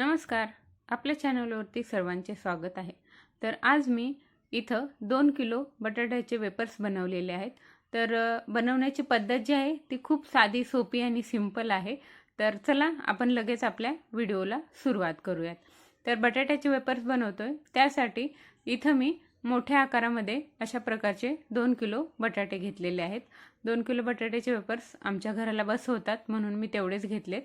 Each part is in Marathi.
नमस्कार. आपल्या चॅनलवरती सर्वांचे स्वागत आहे. तर आज मी इथं दोन किलो बटाट्याचे वेपर्स बनवलेले आहेत. तर बनवण्याची पद्धत जी आहे ती खूप साधी सोपी आणि सिंपल आहे. तर चला आपण लगेच आपल्या व्हिडिओला सुरुवात करूयात. तर बटाट्याचे वेपर्स बनवतो आहे त्यासाठी इथं मी मोठ्या आकारामध्ये अशा प्रकारचे दोन किलो बटाटे घेतलेले आहेत. दोन किलो बटाट्याचे वेपर्स आमच्या घराला बस होतात म्हणून मी तेवढेच घेतलेत.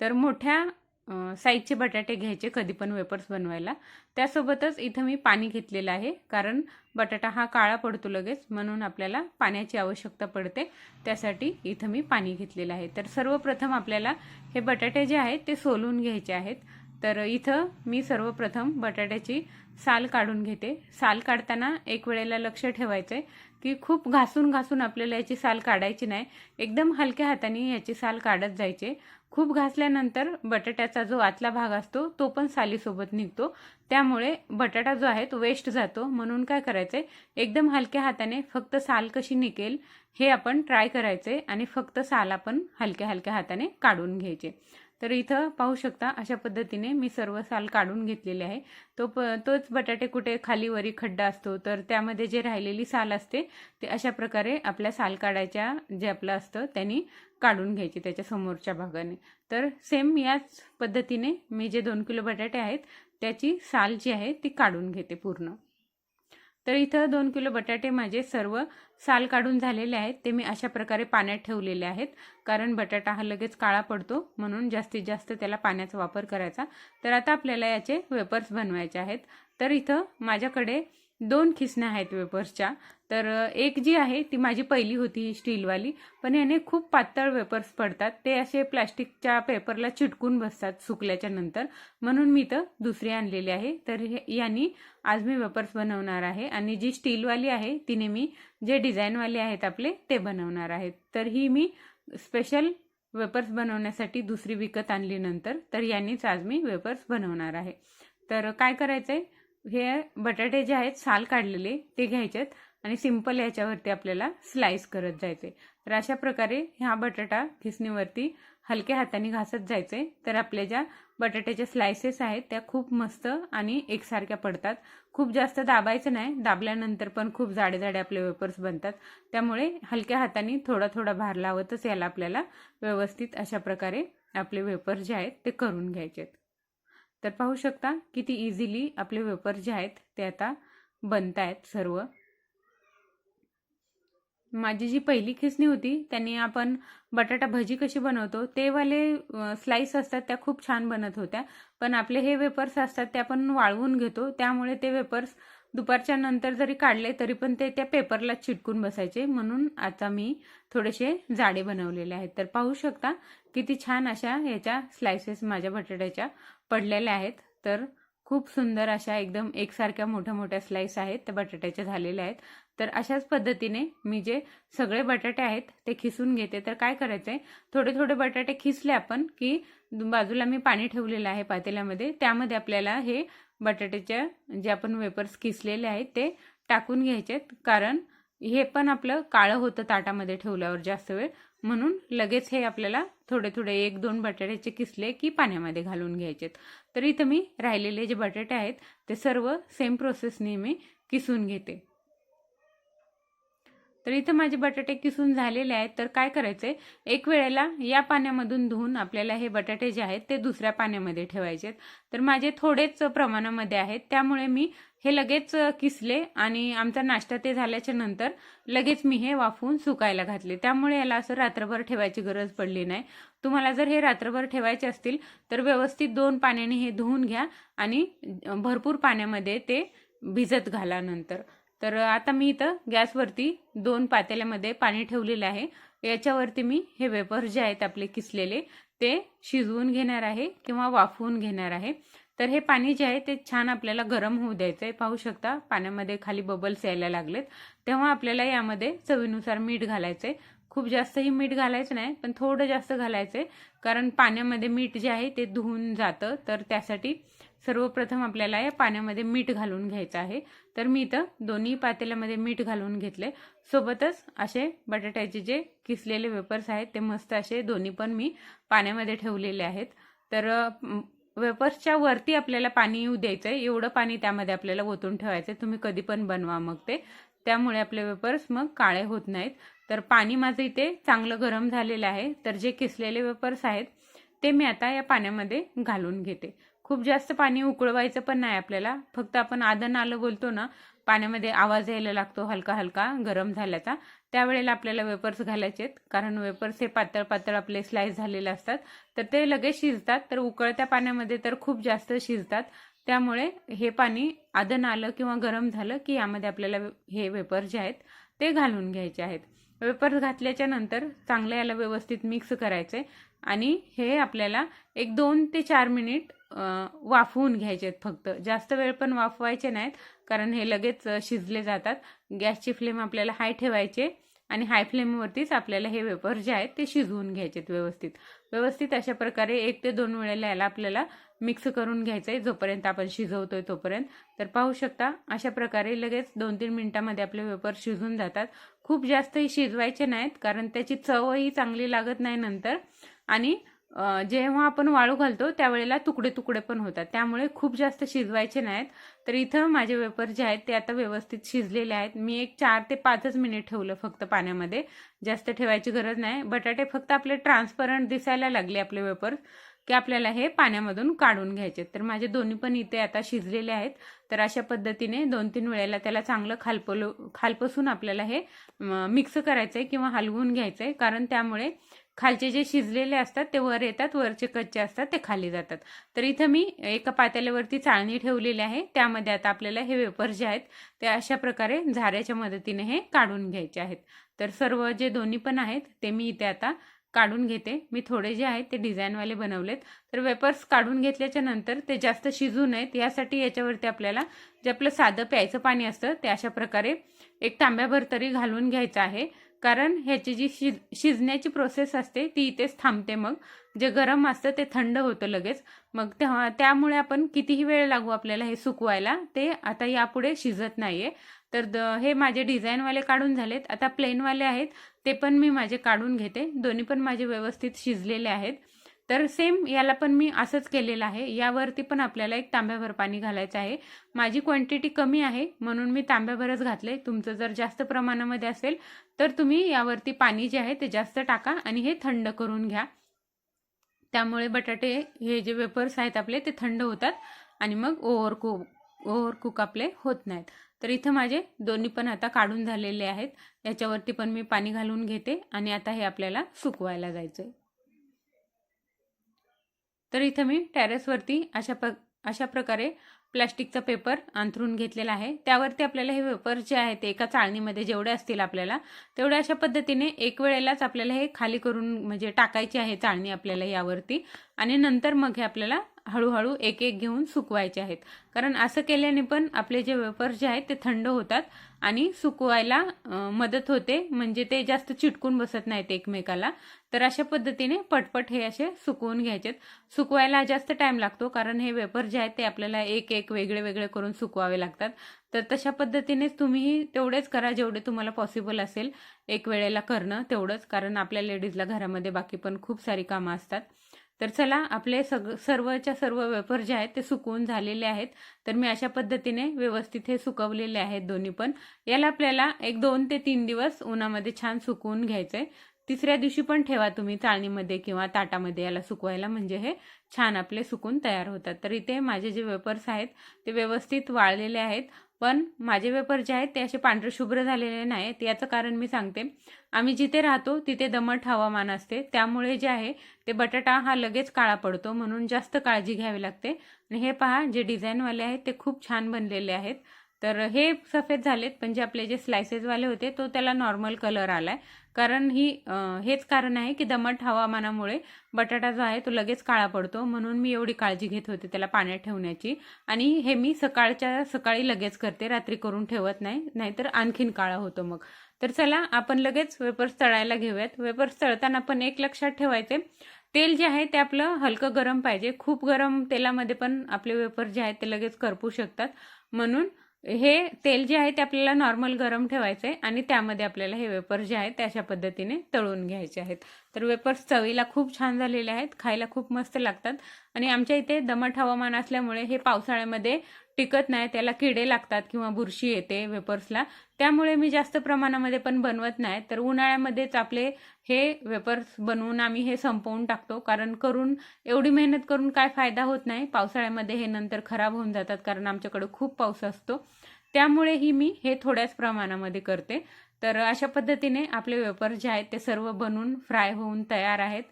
तर मोठ्या साईजचे बटाटे घ्यायचे कधी पण वेपर्स बनवायला. त्यासोबतच इथं मी पाणी घेतलेलं आहे कारण बटाटा हा काळा पडतो लगेच म्हणून आपल्याला पाण्याची आवश्यकता पडते. त्यासाठी इथं मी पाणी घेतलेलं आहे. तर सर्वप्रथम आपल्याला हे बटाटे जे आहेत ते सोलून घ्यायचे आहेत. तर इथं मी सर्वप्रथम बटाट्याची साल काढून घेते. साल काढताना एक वेळेला लक्ष ठेवायचं आहे की खूप घासून घासून आपल्याला याची साल काढायची नाही. एकदम हलक्या हाताने याची साल काढत जायचे. खूप घासल्यानंतर बटाट्याचा जो आतला भाग असतो तो पण सालीसोबत निघतो. त्यामुळे बटाटा जो आहे तो वेस्ट जातो. म्हणून काय करायचंय? एकदम हलक्या हाताने फक्त साल कशी निघेल हे आपण ट्राय करायचे आणि फक्त साल आपण हलक्या हलक्या हाताने काढून घ्यायचे. तर इथं पाहू शकता अशा पद्धतीने मी सर्व साल काढून घेतलेले आहे. तो प तोच बटाटे कुठे खाली वरी खड्डा असतो तर त्यामध्ये जे राहिलेली साल असते ते अशा प्रकारे आपल्या साल काढायच्या जे आपलं असतं त्यांनी काढून घ्यायची त्याच्या समोरच्या भागाने. तर सेम याच पद्धतीने मी जे दोन किलो बटाटे आहेत त्याची साल जी आहे ती काढून घेते पूर्ण. तर इथं दोन किलो बटाटे माझे सर्व साल काढून झालेले आहेत ते मी अशा प्रकारे पाण्यात ठेवलेले आहेत. कारण बटाटा हा लगेच काळा पडतो म्हणून जास्तीत जास्त त्याला पाण्याचा वापर करायचा. तर आता आपल्याला याचे वेपर्स बनवायचे आहेत. तर इथं माझ्याकडे दोन खिसण्या आहेत वेपर्सच्या तर एक जी आहे ती माझी पहिली होती ही स्टीलवाली पण याने खूप पातळ वेपर्स पडतात. ते असे प्लॅस्टिकच्या पेपरला चिटकून बसतात सुकल्याच्या नंतर. म्हणून मी तर दुसरी आणलेली आहे. तर हे यांनी आज मी वेपर्स बनवणार आहे. आणि जी स्टीलवाली आहे तिने मी जे डिझाईनवाले आहेत आपले ते बनवणार आहेत. तर ही मी स्पेशल वेपर्स बनवण्यासाठी दुसरी विकत आणली नंतर. तर यांनीच आज मी वेपर्स बनवणार आहे. तर काय करायचं आहे हे बटाटे जे आहेत साल काढलेले ते घ्यायचेत आणि सिंपल याच्यावरती आपल्याला स्लाइस करत जायचे. तर अशा प्रकारे ह्या बटाटा खिसणीवरती हलक्या हाताने घासत जायचे. तर आपल्या ज्या बटाट्याच्या स्लायसेस आहेत त्या खूप मस्त आणि एकसारख्या पडतात. खूप जास्त दाबायचं नाही दाबल्यानंतर पण खूप जाडे जाडे आपले वेपर्स बनतात. त्यामुळे हलक्या हाताने थोडा थोडा भार लावतच याला आपल्याला व्यवस्थित अशा प्रकारे आपले वेपर्स जे आहेत ते करून घ्यायचे आहेत तर पाहू शकता किती इझिली आपले वेपर जे आहेत ते आता बनत आहेत सर्व. माझी जी पहिली खिसणी होती त्यांनी आपण बटाटा भजी कशी बनवतो ते वाले स्लाइस असतात त्या खूप छान बनत होत्या. पण आपले हे वेपर्स असतात ते आपण वाळवून घेतो त्यामुळे ते वेपर्स दुपारच्या नंतर जरी काढले तरी पण ते त्या पेपरला चिटकून बसायचे. म्हणून आता मी थोडेसे जाडे बनवलेले आहेत. तर पाहू शकता किती छान अशा याच्या स्लायसेस माझ्या बटाट्याच्या पडलेल्या आहेत. तर खूप सुंदर अशा एकदम एकसारख्या मोठ्या मोठ्या स्लाईस आहेत त्या बटाट्याच्या झालेल्या आहेत. तर अशाच पद्धतीने मी जे सगळे बटाटे आहेत ते खिसून घेते. तर काय करायचं आहे थोडे थोडे बटाटे खिसले आपण की बाजूला मी पाणी ठेवलेलं आहे पातेल्यामध्ये. त्यामध्ये आपल्याला हे बटाट्याच्या जे आपण वेपर्स किसलेले आहेत ते टाकून घ्यायचेत कारण हे पण आपलं काळं होतं ताटामध्ये ठेवल्यावर जास्त वेळ. म्हणून लगेच हे आपल्याला थोडे थोडे एक दोन बटाट्याचे किसले की पाण्यामध्ये घालून घ्यायचेत तर इथं मी राहिलेले जे बटाटे आहेत ते सर्व सेम प्रोसेसने मी किसून घेते. तर इथं माझे बटाटे किसून झालेले आहेत. तर काय करायचंय? एक वेळेला या पाण्यामधून धुवून आपल्याला हे बटाटे जे आहेत ते दुसऱ्या पाण्यामध्ये ठेवायचे तर माझे थोडेच प्रमाणामध्ये आहेत. त्यामुळे मी हे लगेच किसले आणि आमचा नाश्ता ते झाल्याच्यानंतर लगेच मी हे वाफवून सुकायला घातले. त्यामुळे याला असं रात्रभर ठेवायची गरज पडली नाही. तुम्हाला जर हे रात्रभर ठेवायचे असतील तर व्यवस्थित दोन पाण्याने हे धुवून घ्या आणि भरपूर पाण्यामध्ये ते भिजत घाला नंतर. तर आता मी इथं गॅसवरती दोन पातेल्यामध्ये पाणी ठेवलेलं आहे. याच्यावरती मी हे वेपर जे आहेत आपले किसलेले ते शिजवून घेणार आहे किंवा वाफवून घेणार आहे. तर हे पाणी जे आहे ते छान आपल्याला गरम होऊ द्यायचं आहे पाहू शकता पाण्यामध्ये खाली बबल्स यायला लागलेत. तेव्हा आपल्याला यामध्ये चवीनुसार मीठ घालायचं आहे खूप जास्तही मीठ घालायचं नाही पण थोडं जास्त घालायचं आहे कारण पाण्यामध्ये मीठ जे आहे ते धुवून जातं. तर त्यासाठी सर्वप्रथम आपल्याला या पाण्यामध्ये मीठ घालून घ्यायचं आहे. तर मी इथं दोन्ही पातेल्यामध्ये मीठ घालून घेतले सोबतच असे बटाट्याचे जे किसलेले वेपर्स आहेत ते मस्त असे दोन्ही पण मी पाण्यामध्ये ठेवलेले आहेत. तर वेपर्सच्या वरती आपल्याला पाणी येऊ द्यायचं आहे एवढं पाणी त्यामध्ये आपल्याला ओतून ठेवायचं आहे तुम्ही कधी पण बनवा मग ते. त्यामुळे आपले वेपर्स मग काळे होत नाहीत. तर पाणी माझं इथे चांगलं गरम झालेलं आहे. तर जे किसलेले वेपर्स आहेत ते मी आता या पाण्यामध्ये घालून घेते. खूप जास्त पाणी उकळवायचं पण नाही आपल्याला. फक्त आपण आदन आलं बोलतो ना पाण्यामध्ये आवाज यायला लागतो हलका हलका गरम झाल्याचा. त्यावेळेला आपल्याला वेपर्स घालायचे आहेत. कारण वेपर्स हे पातळ पातळ आपले स्लाइस झालेले असतात. तर ते लगेच शिजतात. तर उकळत्या पाण्यामध्ये तर खूप जास्त शिजतात. त्यामुळे हे पाणी आदन आलं किंवा गरम झालं की यामध्ये आपल्याला हे वेपर्स जे आहेत ते घालून घ्यायचे आहेत. वेपर्स घातल्याच्या नंतर चांगलं याला व्यवस्थित मिक्स करायचे आणि हे आपल्याला एक दोन ते चार मिनिट वाफवून घ्यायचे आहेत फक्त. जास्त वेळ पण वाफवायचे नाहीत कारण हे लगेच शिजले जातात. गॅसची फ्लेम आपल्याला हाय ठेवायचे आणि हाय फ्लेमवरतीच आपल्याला हे वेपर जे आहेत ते शिजवून घ्यायचे आहेत व्यवस्थित. व्यवस्थित अशा प्रकारे एक ते दोन वेळेला याला आपल्याला मिक्स करून घ्यायचं आहे. जोपर्यंत आपण शिजवतोय तोपर्यंत. तर पाहू शकता अशा प्रकारे लगेच दोन तीन मिनटामध्ये आपले वेपर शिजून जातात. खूप जास्तही शिजवायचे नाहीत कारण त्याची चवही चांगली लागत नाही नंतर. आणि जेव्हा आपण वाळू घालतो त्यावेळेला तुकडे तुकडे पण होतात. त्यामुळे खूप जास्त शिजवायचे नाहीत. तर इथं माझे वेपर जे आहेत ते आता व्यवस्थित शिजलेले आहेत. मी एक चार ते पाचच मिनिट ठेवलं फक्त पाण्यामध्ये. जास्त ठेवायची गरज नाही. बटाटे फक्त आपले ट्रान्सपरंट दिसायला लागले आपले वेपर की आपल्याला हे पाण्यामधून काढून घ्यायचे तर माझे दोन्ही पण इथे आता शिजलेले आहेत. तर अशा पद्धतीने दोन तीन वेळेला त्याला चांगलं खालपलो खालपसून आपल्याला हे मिक्स करायचं आहे किंवा हलवून घ्यायचं आहे कारण त्यामुळे खालचे जे शिजलेले असतात ते वर येतात वरचे कच्चे असतात ते खाली जातात. तर इथं मी एका पातेल्यावरती चाळणी ठेवलेली आहे. त्यामध्ये आता आपल्याला हे वेपर जे आहेत ते अशा प्रकारे झाऱ्याच्या मदतीने हे काढून घ्यायचे आहेत. तर सर्व जे दोन्ही पण आहेत ते मी इथे आता काढून घेते. मी थोडे जे आहेत ते डिझाईनवाले बनवलेत. तर वेपर्स काढून घेतल्याच्या नंतर ते जास्त शिजू नयेत. यासाठी याच्यावरती आपल्याला जे आपलं साधं प्यायचं पाणी असतं ते अशा प्रकारे एक तांब्याभर तरी घालून घ्यायचं आहे. कारण ह्याची जी शिज शिजण्याची प्रोसेस असते ती इथेच थांबते मग. जे गरम असतं ते थंड होतं लगेच. मग तेव्हा त्यामुळे आपण कितीही वेळ लागू आपल्याला हे सुकवायला ते आता यापुढे शिजत नाही आहे तर द हे माझे डिझाईनवाले काढून झालेत. आता प्लेनवाले आहेत. ते पण मी माझे काढून घेते. दोन्ही पण माझे व्यवस्थित शिजलेले आहेत. तर सेम याला पण मी असंच केलेलं आहे. यावरती पण आपल्याला एक तांब्याभर पाणी घालायचं आहे. माझी क्वांटिटी कमी आहे म्हणून मी तांब्याभरच घातले तुमचं जर जास्त प्रमाणामध्ये असेल तर तुम्ही यावरती पाणी जे आहे ते जास्त टाका आणि हे थंड करून घ्या. त्यामुळे बटाटे हे जे वेपर्स आहेत आपले ते थंड होतात आणि मग ओव्हर कुक ओव्हर कुक आपले होत नाहीत. तर इथं माझे दोन्ही पण आता काढून झालेले आहेत. याच्यावरती पण मी पाणी घालून घेते आणि आता हे आपल्याला सुकवायला जायचं आहे तर इथं मी टेरेसवरती अशा प अशा प्रकारे प्लॅस्टिकचा पेपर अंथरून घेतलेला आहे. त्यावरती आपल्याला हे पेपर जे आहे ते एका चाळणीमध्ये जेवढे असतील आपल्याला तेवढ्या अशा पद्धतीने एक वेळेलाच आपल्याला हे खाली करून म्हणजे टाकायची आहे चाळणी आपल्याला यावरती. आणि नंतर मग हे आपल्याला हळूहळू एक एक घेऊन सुकवायचे आहेत. कारण असं केल्याने पण आपले जे वेफर्स जे आहेत ते थंड होतात आणि सुकवायला मदत होते. म्हणजे ते जास्त चिटकून बसत नाहीत एकमेकाला. तर अशा पद्धतीने पटपट हे असे सुकवून घ्यायचेत. सुकवायला जास्त टाइम लागतो कारण हे वेपर जे आहेत ते आपल्याला एक एक वेगळे वेगळे करून सुकवावे लागतात. तर तशा पद्धतीनेच तुम्हीही तेवढेच करा जेवढे तुम्हाला पॉसिबल असेल. एक वेळेला करणं तेवढंच. कारण आपल्या लेडीजला घरामध्ये बाकी पण खूप सारी कामं असतात. तर चला आपले सग सर्वच्या सर्व वेफर जे आहेत ते सुकवून झालेले आहेत. तर मी अशा पद्धतीने व्यवस्थित हे सुकवलेले आहेत दोन्ही पण. याला आपल्याला एक दोन ते तीन दिवस उन्हामध्ये छान सुकवून घ्यायचंय. तिसऱ्या दिवशी पण ठेवा तुम्ही चाळणीमध्ये किंवा ताटामध्ये याला सुकवायला म्हणजे हे छान आपले सुकून तयार होतात. तर इथे माझे जे वेपर्स आहेत ते व्यवस्थित वाळलेले आहेत. पण माझे पेपर जे आहेत ते असे पांढरे शुभ्र झालेले नाहीत. याचं कारण मी सांगते. आम्ही जिथे राहतो तिथे दमट हवामान असते. त्यामुळे जे आहे ते बटाटा हा लगेच काळा पडतो. म्हणून जास्त काळजी घ्यावी लागते. आणि हे पहा जे डिझाईनवाले आहेत ते खूप छान बनलेले आहेत. तर हे सफेद झालेत पण जे आपले जे स्लायसेसवाले होते तो त्याला नॉर्मल कलर आलाय. कारण ही हेच कारण आहे की दमट हवामानामुळे बटाटा जो आहे तो लगेच काळा पडतो. म्हणून मी एवढी काळजी घेत होते त्याला पाण्यात ठेवण्याची. आणि हे मी सकाळच्या सकाळी लगेच करते रात्री करून ठेवत नाही. नाहीतर आणखीन काळा होतो मग. तर चला आपण लगेच वेपर्स तळायला घेऊयात. वेपर्स तळताना पण एक लक्षात ठेवायचे तेल जे आहे ते आपलं हलकं गरम पाहिजे. खूप गरम तेलामध्ये पण आपले वेपर जे आहेत ते लगेच करपू शकतात. म्हणून हे तेल जे आहे ते आपल्याला नॉर्मल गरम ठेवायचं आहे आणि त्यामध्ये आपल्याला हे वेपर जे आहेत ते अशा पद्धतीने तळून घ्यायचे आहेत. तर वेपर्स चवीला खूप छान झालेले आहेत खायला खूप मस्त लागतात. आणि आमच्या इथे दमट हवामान असल्यामुळे हे पावसाळ्यामध्ये टिकत नाही त्याला किडे लागतात किंवा बुरशी येते वेपर्सला. त्यामुळे मी जास्त प्रमाणामध्ये पण बनवत नाही. तर उन्हाळ्यामध्येच आपले हे वेपर्स बनवून आम्ही हे संपवून टाकतो. कारण करून एवढी मेहनत करून काय फायदा होत नाही. पावसाळ्यामध्ये हे नंतर खराब होऊन जातात कारण आमच्याकडे खूप पाऊस असतो. त्यामुळेही मी हे थोड्याच प्रमाणामध्ये करते. तर अशा पद्धतीने आपले वेपर्स जे आहेत ते सर्व बनवून फ्राय होऊन तयार आहेत.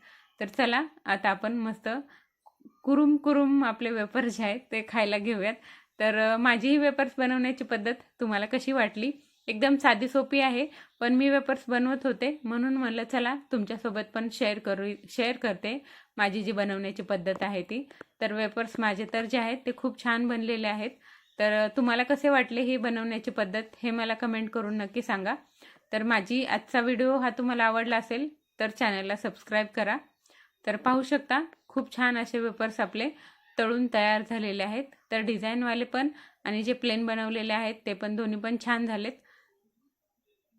तर चला आता आपण मस्त कुरुम कुरुम आपले वेपर जे आहेत ते खायला घेऊयात. तर माझी ही वेपर्स बनवण्याची पद्धत तुम्हाला कशी वाटली? एकदम साधी सोपी आहे पण मी वेपर्स बनवत होते. म्हणून म्हणलं चला तुमच्यासोबत पण शेअर करू शेअर करते माझी जी बनवण्याची पद्धत आहे ती. तर वेपर्स माझे तर जे आहेत ते खूप छान बनलेले आहेत. तर तुम्हाला कसे वाटले ही बनवण्याची पद्धत हे मला कमेंट करून नक्की सांगा. तर माझी आजचा व्हिडिओ हा तुम्हाला आवडला असेल तर चॅनलला सबस्क्राईब करा. तर पाहू शकता खूप छान असे वेपर्स आपले. तळून तयार झालेले आहेत. तर डिझाईनवाले पण आणि जे प्लेन बनवलेले आहेत ते पण दोन्ही पण छान झालेत.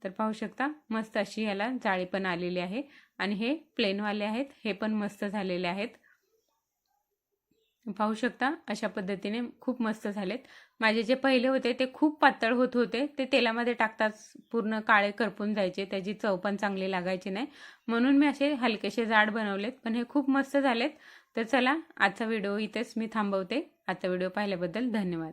तर पाहू शकता मस्त अशी ह्याला जाळी पण आलेली आहे. आणि हे प्लेनवाले आहेत हे पण मस्त झालेले आहेत. पाहू शकता अशा पद्धतीने खूप मस्त झालेत. माझे जे पहिले होते ते खूप पातळ होत होते. ते तेलामध्ये टाकताच पूर्ण काळे करपून जायचे. त्याची चव पण चांगली लागायची नाही. म्हणून मी असे हलकेसे जाड बनवलेत पण हे खूप मस्त झालेत. तर चला आजचा व्हिडिओ इथेच मी थांबवते. आजचा व्हिडिओ पाहिल्याबद्दल धन्यवाद.